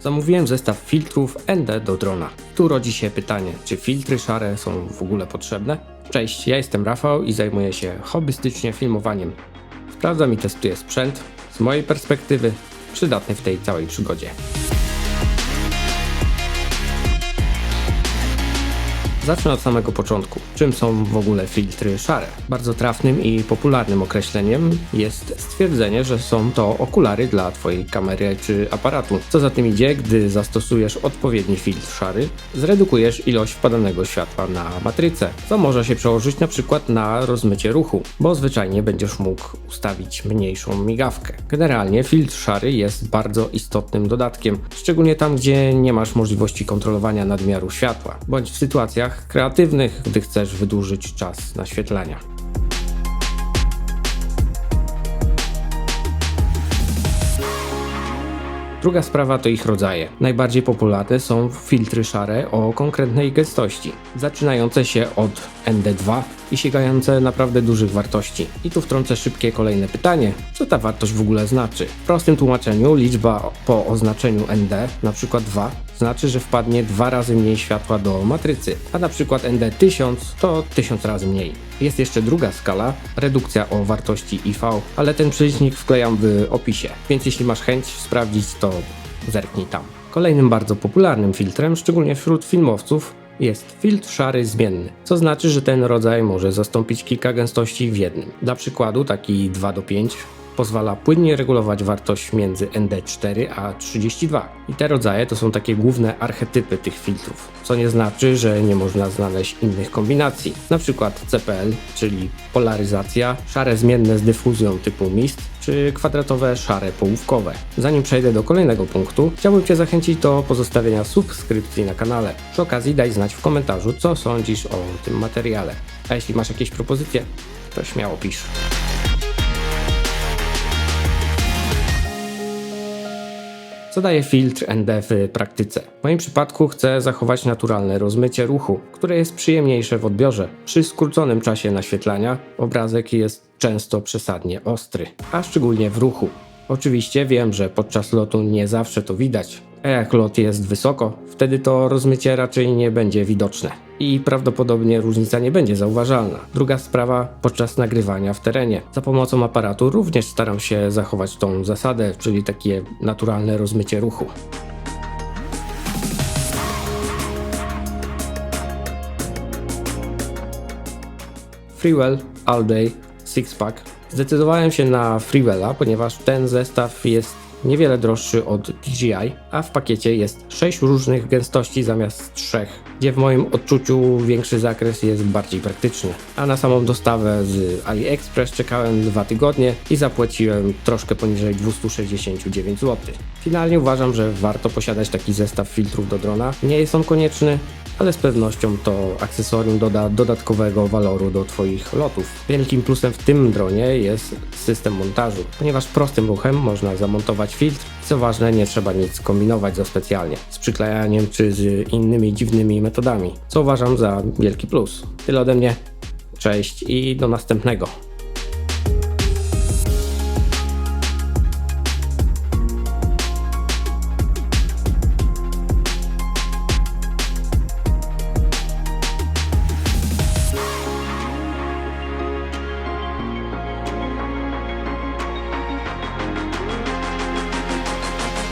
Zamówiłem zestaw filtrów ND do drona. Tu rodzi się pytanie, czy filtry szare są w ogóle potrzebne? Cześć, ja jestem Rafał i zajmuję się hobbystycznie filmowaniem. Sprawdzam i testuję sprzęt, z mojej perspektywy przydatny w tej całej przygodzie. Zacznę od samego początku. Czym są w ogóle filtry szare? Bardzo trafnym i popularnym określeniem jest stwierdzenie, że są to okulary dla Twojej kamery czy aparatu. Co za tym idzie, gdy zastosujesz odpowiedni filtr szary, zredukujesz ilość wpadanego światła na matrycę, co może się przełożyć na przykład na rozmycie ruchu, bo zwyczajnie będziesz mógł ustawić mniejszą migawkę. Generalnie filtr szary jest bardzo istotnym dodatkiem, szczególnie tam, gdzie nie masz możliwości kontrolowania nadmiaru światła, bądź w sytuacjach kreatywnych, gdy chcesz wydłużyć czas naświetlania. Druga sprawa to ich rodzaje. Najbardziej popularne są filtry szare o konkretnej gęstości, zaczynające się od ND2 i sięgające naprawdę dużych wartości. I tu wtrącę szybkie kolejne pytanie, co ta wartość w ogóle znaczy? W prostym tłumaczeniu liczba po oznaczeniu ND, przykład 2, znaczy, że wpadnie dwa razy mniej światła do matrycy, a na przykład ND 1000 to 1000 razy mniej. Jest jeszcze druga skala, redukcja o wartości IV, ale ten przelicznik wklejam w opisie, więc jeśli masz chęć sprawdzić, to zerknij tam. Kolejnym bardzo popularnym filtrem, szczególnie wśród filmowców, jest filtr szary zmienny, co znaczy, że ten rodzaj może zastąpić kilka gęstości w jednym. Dla przykładu taki 2 do 5 pozwala płynnie regulować wartość między ND4 a 32. I te rodzaje to są takie główne archetypy tych filtrów, co nie znaczy, że nie można znaleźć innych kombinacji. Na przykład CPL, czyli polaryzacja, szare zmienne z dyfuzją typu mist, czy kwadratowe szare połówkowe. Zanim przejdę do kolejnego punktu, chciałbym Cię zachęcić do pozostawienia subskrypcji na kanale. Przy okazji daj znać w komentarzu, co sądzisz o tym materiale. A jeśli masz jakieś propozycje, to śmiało pisz. Co daje filtr ND w praktyce? W moim przypadku chcę zachować naturalne rozmycie ruchu, które jest przyjemniejsze w odbiorze. Przy skróconym czasie naświetlania obrazek jest często przesadnie ostry, a szczególnie w ruchu. Oczywiście wiem, że podczas lotu nie zawsze to widać, a jak lot jest wysoko, wtedy to rozmycie raczej nie będzie widoczne i prawdopodobnie różnica nie będzie zauważalna. Druga sprawa podczas nagrywania w terenie. Za pomocą aparatu również staram się zachować tą zasadę, czyli takie naturalne rozmycie ruchu. Freewell All Day Six Pack. Zdecydowałem się na Freewella, ponieważ ten zestaw jest niewiele droższy od DJI, a w pakiecie jest 6 różnych gęstości zamiast 3, gdzie w moim odczuciu większy zakres jest bardziej praktyczny. A na samą dostawę z AliExpress czekałem 2 tygodnie i zapłaciłem troszkę poniżej 269 zł. Finalnie uważam, że warto posiadać taki zestaw filtrów do drona. Nie jest on konieczny, ale z pewnością to akcesorium doda dodatkowego waloru do Twoich lotów. Wielkim plusem w tym dronie jest system montażu, ponieważ prostym ruchem można zamontować filtr co ważne, nie trzeba nic kombinować za specjalnie z przyklejaniem czy z innymi dziwnymi metodami, co uważam za wielki plus. Tyle ode mnie, cześć i do następnego.